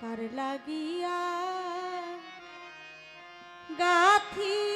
কার লাগিয়া গাথি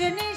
রজনী